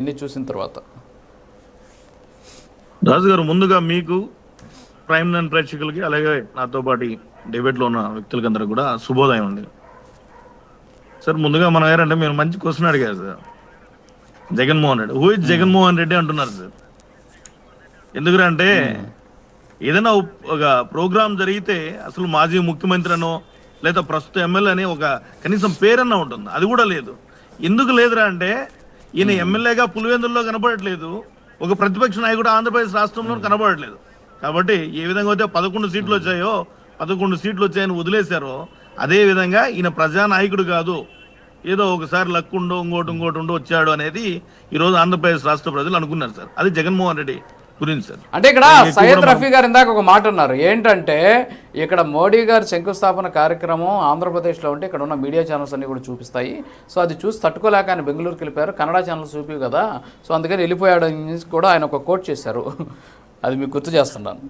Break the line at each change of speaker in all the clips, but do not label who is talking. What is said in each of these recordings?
ఇన్ని చూసిన తర్వాత.
రాజు గారు ముందుగా మీకు ప్రైమ్ నైన్ ప్రేక్షకులకి అలాగే నాతో పాటు డిబేట్లో ఉన్న వ్యక్తులకి అందరూ కూడా శుభోదయం అండి. సార్ ముందుగా మనం గారంటే మీరు మంచి క్వశ్చన్ అడిగారు sir. Jaganmohan Reddy. Who is Jaganmohan Reddy అంటున్నారు సార్. ఎందుకంటే ఏదైనా ఒక- ఒక ప్రోగ్రామ్ జరిగితే అసలు మాజీ ముఖ్యమంత్రి అనో లేదా ప్రస్తుత ఎమ్మెల్యే అని ఒక కనీసం పేరన్నా ఉంటుంది. అది కూడా లేదు. ఎందుకు లేదురా అంటే ఈయన ఎమ్మెల్యేగా పులివెందుల్లో కనబడట్లేదు. ఒక ప్రతిపక్ష నాయకుడు ఆంధ్రప్రదేశ్ రాష్ట్రంలో కనబడట్లేదు. కాబట్టి ఏ విధంగా అయితే పదకొండు సీట్లు వచ్చాయో పదకొండు సీట్లు వచ్చాయని వదిలేశారో అదే విధంగా ఈయన ప్రజానాయకుడు కాదు. ఏదో ఒకసారి లక్ ఉండో ఇంకోటి ఇంకోటి ఉండో వచ్చాడు అనేది ఈరోజు ఆంధ్రప్రదేశ్ రాష్ట్ర ప్రజలు అనుకున్నారు సార్. అది జగన్మోహన్ రెడ్డి
అంటే ఇక్కడ సయ్యద్ రఫీ గారు ఇందాక ఒక మాట అన్నారు. ఏంటంటే ఇక్కడ మోడీ గారి శంకుస్థాపన కార్యక్రమం ఆంధ్రప్రదేశ్లో ఉంటే ఇక్కడ ఉన్న మీడియా ఛానల్స్ అన్ని కూడా చూపిస్తాయి. సో అది చూసి తట్టుకోలేక ఆయన బెంగళూరుకి వెళ్ళిపోయారు. కన్నడ ఛానల్స్ చూపివు కదా. సో అందుకని వెళ్ళిపోయాడు అని కూడా ఆయన ఒక కోట్ చేశారు. అది మీకు గుర్తు చేస్తున్నాను.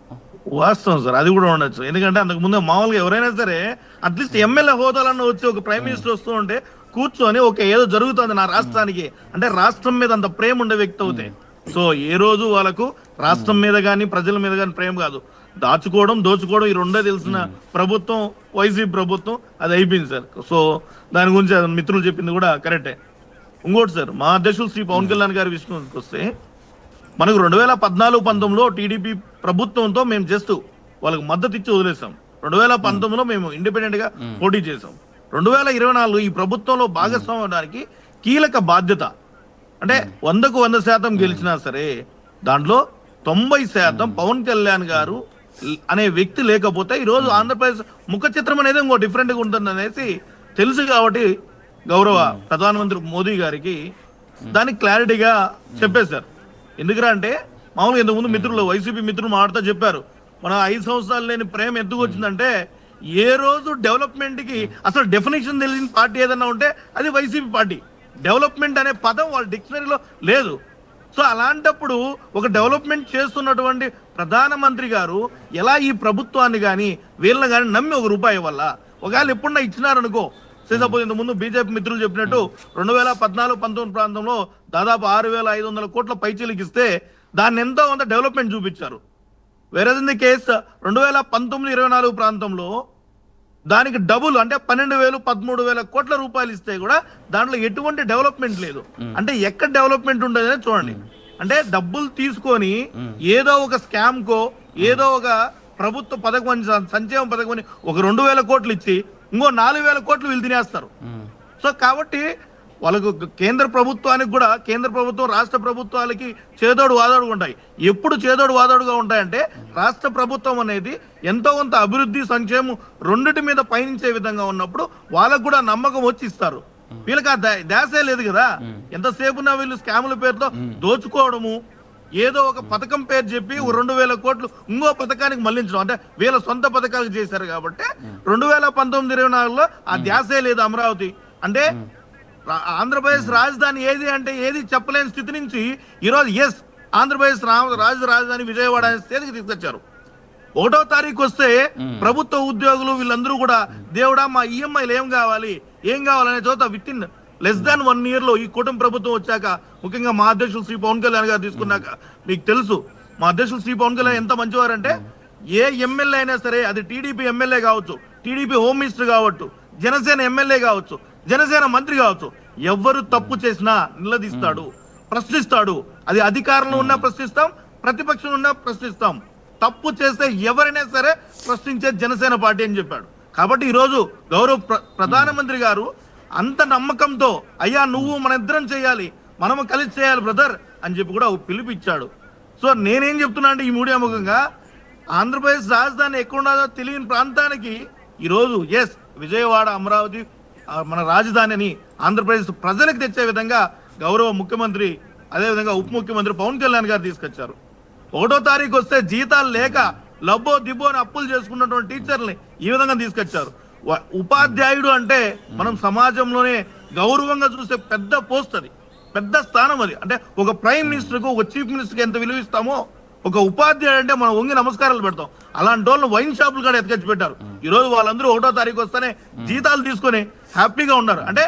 వాస్తవం సార్ అది కూడా ఉండొచ్చు. ఎందుకంటే అంతకు ముందు మామూలుగా ఎవరైనా సరే అట్లీస్ట్ ఎమ్మెల్యే హోదాలన్న వచ్చి ఒక ప్రైమ్ మినిస్టర్ వస్తూ ఉంటే కూర్చొని ఒక ఏదో జరుగుతుంది నా రాష్ట్రానికి. అంటే రాష్ట్రం మీద అంత ప్రేమ ఉండే వ్యక్తి అవుతే. సో ఏ రోజు వాళ్ళకు రాష్ట్రం మీద కానీ ప్రజల మీద కానీ ప్రేమ కాదు. దాచుకోవడం దోచుకోవడం ఈ రెండే తెలిసిన ప్రభుత్వం వైసీపీ ప్రభుత్వం అది అయిపోయింది సార్. సో దాని గురించి మిత్రులు చెప్పింది కూడా కరెక్టే. ఇంకోటి సార్ మా అధ్యక్షులు శ్రీ పవన్ కళ్యాణ్ గారి విషయానికి వస్తే మనకు రెండు వేల పద్నాలుగు పంతొమ్మిదిలో టీడీపీ ప్రభుత్వంతో మేము జస్ట్ వాళ్ళకి మద్దతు ఇచ్చి వదిలేసాం. రెండు వేల పంతొమ్మిదిలో మేము. ఇండిపెండెంట్గా పోటీ చేసాం. రెండు వేల ఇరవై నాలుగు ఈ ప్రభుత్వంలో భాగస్వామ్యం అవడానికి కీలక బాధ్యత అంటే వందకు వంద శాతం గెలిచినా సరే దాంట్లో తొంభై శాతం పవన్ కళ్యాణ్ గారు అనే వ్యక్తి లేకపోతే ఈ రోజు ఆంధ్రప్రదేశ్ ముఖ చిత్రం అనేది ఇంకో డిఫరెంట్గా ఉంటుంది అనేసి తెలుసు కాబట్టి గౌరవ ప్రధానమంత్రి మోదీ గారికి దానికి క్లారిటీగా చెప్పేశారు. ఎందుకురా అంటే మామూలుగా ఇంతకుముందు మిత్రులు వైసీపీ మిత్రులు మాట్లాడుతూ చెప్పారు. మన ఐదు సంవత్సరాలు లేని ప్రేమ ఎందుకు వచ్చిందంటే ఏ రోజు డెవలప్మెంట్కి అసలు డెఫినేషన్ తెలియని పార్టీ ఏదన్నా ఉంటే అది వైసీపీ పార్టీ. డెవలప్మెంట్ అనే పదం వాళ్ళ డిక్షనరీలో లేదు. సో అలాంటప్పుడు ఒక డెవలప్మెంట్ చేస్తున్నటువంటి ప్రధానమంత్రి గారు ఎలా ఈ ప్రభుత్వాన్ని కానీ వీళ్ళని కానీ నమ్మి ఒక రూపాయి వల్ల ఒకవేళ ఎప్పుడన్నా ఇచ్చినారనుకో సపోజ్ ఇంత ముందు బీజేపీ మిత్రులు చెప్పినట్టు రెండు వేల పద్నాలుగు పంతొమ్మిది ప్రాంతంలో దాదాపు ఆరు వేల ఐదు వందల కోట్ల పైచీలకు ఇస్తే దాన్ని ఎంతో కొంత డెవలప్మెంట్ చూపించారు. వేరే ఇన్ ది కేస్ రెండు వేల పంతొమ్మిది ఇరవై నాలుగు ప్రాంతంలో దానికి డబుల్ అంటే పన్నెండు వేలు పదమూడు వేల కోట్ల రూపాయలు ఇస్తే కూడా దాంట్లో ఎటువంటి డెవలప్మెంట్ లేదు. అంటే ఎక్కడ డెవలప్మెంట్ ఉండదు చూడండి. అంటే డబ్బులు తీసుకొని ఏదో ఒక స్కామ్ కో ఏదో ఒక ప్రభుత్వ పథకం సంక్షేమ పథకం ఒక రెండు వేల కోట్లు ఇచ్చి ఇంకో నాలుగు వేల కోట్లు వీళ్ళు తినేస్తారు. సో కాబట్టి వాళ్ళకు కేంద్ర ప్రభుత్వానికి కూడా కేంద్ర ప్రభుత్వం రాష్ట్ర ప్రభుత్వాలకి చేదోడు వాదోడు ఉంటాయి. ఎప్పుడు చేదోడు వాదోడుగా ఉంటాయంటే రాష్ట్ర ప్రభుత్వం అనేది ఎంతో కొంత అభివృద్ధి సంక్షేమం రెండిటి మీద పయనించే విధంగా ఉన్నప్పుడు వాళ్ళకు కూడా నమ్మకం వచ్చి ఇస్తారు. వీళ్ళకి ఆ దా- ధ్యాసే లేదు కదా. ఎంతసేపు ఉన్నా వీళ్ళు స్కాముల పేరుతో దోచుకోవడము ఏదో ఒక పథకం పేరు చెప్పి రెండు వేల కోట్లు ఇంకో పథకానికి మళ్ళించడం. అంటే వీళ్ళ సొంత పథకాలు చేశారు కాబట్టి రెండు వేల పంతొమ్మిది ఇరవై నాలుగులో ఆ ధ్యాసే లేదు అమరావతి. అంటే ఆంధ్రప్రదేశ్ రాజధాని ఏది అంటే ఏది చెప్పలేని స్థితి నుంచి ఈరోజు ఎస్ ఆంధ్రప్రదేశ్ రాజ రాజధాని విజయవాడ అనే స్థితికి తీసుకొచ్చారు ఒకటో తారీఖు వస్తే ప్రభుత్వ ఉద్యోగులు వీళ్ళందరూ కూడా దేవుడా మా ఈఎంఐలు ఏం కావాలి? ఏం కావాలనే చోట విత్ ఇన్ లెస్ దాన్ వన్ ఇయర్లో ఈ కుటుంబ ప్రభుత్వం వచ్చాక ముఖ్యంగా మా అధ్యక్షులు శ్రీ పవన్ కళ్యాణ్ గారు తీసుకున్నాక మీకు తెలుసు మా అధ్యక్షులు శ్రీ పవన్ కళ్యాణ్ ఎంత మంచివారంటే ఏ ఎమ్మెల్యే అయినా సరే అది టీడీపీ ఎమ్మెల్యే కావచ్చు టీడీపీ హోమ్ మినిస్టర్ కావచ్చు జనసేన ఎమ్మెల్యే కావచ్చు జనసేన మంత్రి కావచ్చు. ఎవ్వరు తప్పు చేసినా నిలదీస్తాడు ప్రశ్నిస్తాడు. అది అధికారంలో ఉన్నా ప్రశ్నిస్తాం ప్రతిపక్షం ఉన్నా ప్రశ్నిస్తాం. తప్పు చేస్తే ఎవరైనా సరే ప్రశ్నించే జనసేన పార్టీ అని చెప్పాడు. కాబట్టి ఈరోజు గౌరవ ప్ర- ప్రధానమంత్రి గారు అంత నమ్మకంతో అయ్యా నువ్వు మన ఇద్దరం చేయాలి మనము కలిసి చేయాలి బ్రదర్ అని చెప్పి కూడా పిలిపిచ్చాడు. సో నేనేం చెప్తున్నా అంటే ఈ మీడియా ముఖంగా ఆంధ్రప్రదేశ్ రాజధాని ఎక్కడ ఉన్నదో తెలియని ప్రాంతానికి ఈరోజు ఎస్ విజయవాడ అమరావతి మన రాజధాని అని ఆంధ్రప్రదేశ్ ప్రజలకు తెచ్చే విధంగా గౌరవ ముఖ్యమంత్రి అదేవిధంగా ఉప ముఖ్యమంత్రి పవన్ కళ్యాణ్ గారు తీసుకొచ్చారు. ఒకటో తారీఖు వస్తే జీతాలు లేక లబ్బో దిబ్బో అని అప్పులు చేసుకున్నటువంటి టీచర్ని ఈ విధంగా తీసుకొచ్చారు. ఉపాధ్యాయుడు అంటే మనం సమాజంలోనే గౌరవంగా చూసే పెద్ద పోస్ట్ అది. పెద్ద స్థానం అది. అంటే ఒక ప్రైమ్ మినిస్టర్కు ఒక చీఫ్ మినిస్టర్కి ఎంత విలువ ఇస్తామో ఒక ఉపాధ్యాయుడు అంటే మనం వంగి నమస్కారాలు పెడతాం. అలాంటి వాళ్ళు వైన్ షాపులు కూడా ఎత్తుకొచ్చి పెట్టారు. ఈ రోజు వాళ్ళందరూ ఒకటో తారీఖు వస్తేనే జీతాలు తీసుకొని హ్యాపీగా ఉన్నారు. అంటే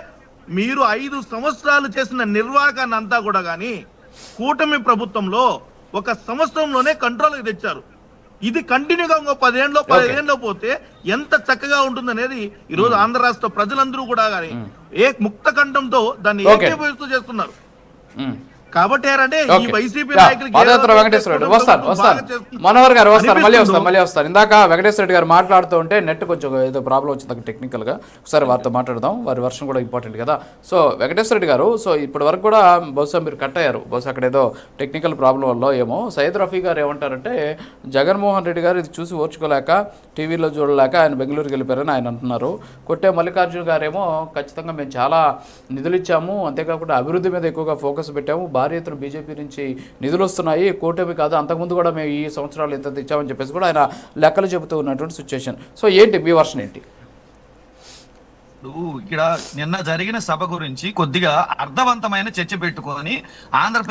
మీరు ఐదు సంవత్సరాలు చేసిన నిర్వాహకాన్ని అంతా కూడా కానీ కూటమి ప్రభుత్వంలో ఒక సంవత్సరంలోనే కంట్రోల్కి తెచ్చారు. ఇది కంటిన్యూగా ఇంకో పదేళ్ళలో పదిహేనులో పోతే ఎంత చక్కగా ఉంటుందనేది ఈ రోజు ఆంధ్ర రాష్ట్ర ప్రజలందరూ కూడా కానీ ఏ ముక్త కంఠంతో దాన్ని. ఏకీభవిస్తూ చేస్తున్నారు. కాబట్టి ఏంటంటే ఈ. వైసీపీ
వెంకటేశ్వర వస్తాను వస్తాను. మనోహర్ గారు వస్తారు మళ్ళీ? వస్తాను మళ్ళీ వస్తాను. ఇందాక వెంకటేశ్వర రెడ్డి గారు మాట్లాడుతూ ఉంటే నెట్ కొంచెం ఏదో ప్రాబ్లం వచ్చింది టెక్నికల్గా. ఒకసారి వారితో మాట్లాడదాం. వారి వర్షం కూడా ఇంపార్టెంట్ కదా. సో వెంకటేశ్వర రెడ్డి గారు సో ఇప్పటి వరకు కూడా బహుశా మీరు కట్ అయ్యారు. బహుశా అక్కడ ఏదో టెక్నికల్ ప్రాబ్లం వల్ల ఏమో. సయ్యద్ రఫీ గారు ఏమంటారంటే జగన్మోహన్ రెడ్డి గారు ఇది చూసి ఓర్చుకోలేక టీవీలో చూడలేక ఆయన బెంగళూరుకి వెళ్ళిపోయారని ఆయన అంటున్నారు. కొట్టే మల్లికార్జున గారేమో ఖచ్చితంగా మేము చాలా నిధులు ఇచ్చాము. అంతేకాకుండా అభివృద్ధి మీద ఎక్కువగా ఫోకస్ పెట్టాము. భారీ ఎత్తున బీజేపీ నుంచి నిధులు వస్తున్నాయి. కూటమి కాదు అంతకుముందు కూడా మేము ఈ సంవత్సరాలు ఎంత ఇచ్చామని చెప్పేసి కూడా ఆయన లెక్కలు చెబుతూ ఉన్నటువంటి సిచ్యువేషన్ సో ఏంటి మీ వర్షన్ ఏంటి?
ఇక్కడ నిన్న జరిగిన సభ గురించి కొద్దిగా అర్థవంతమైన చర్చ పెట్టుకొని ఆంధ్రప్రదేశ్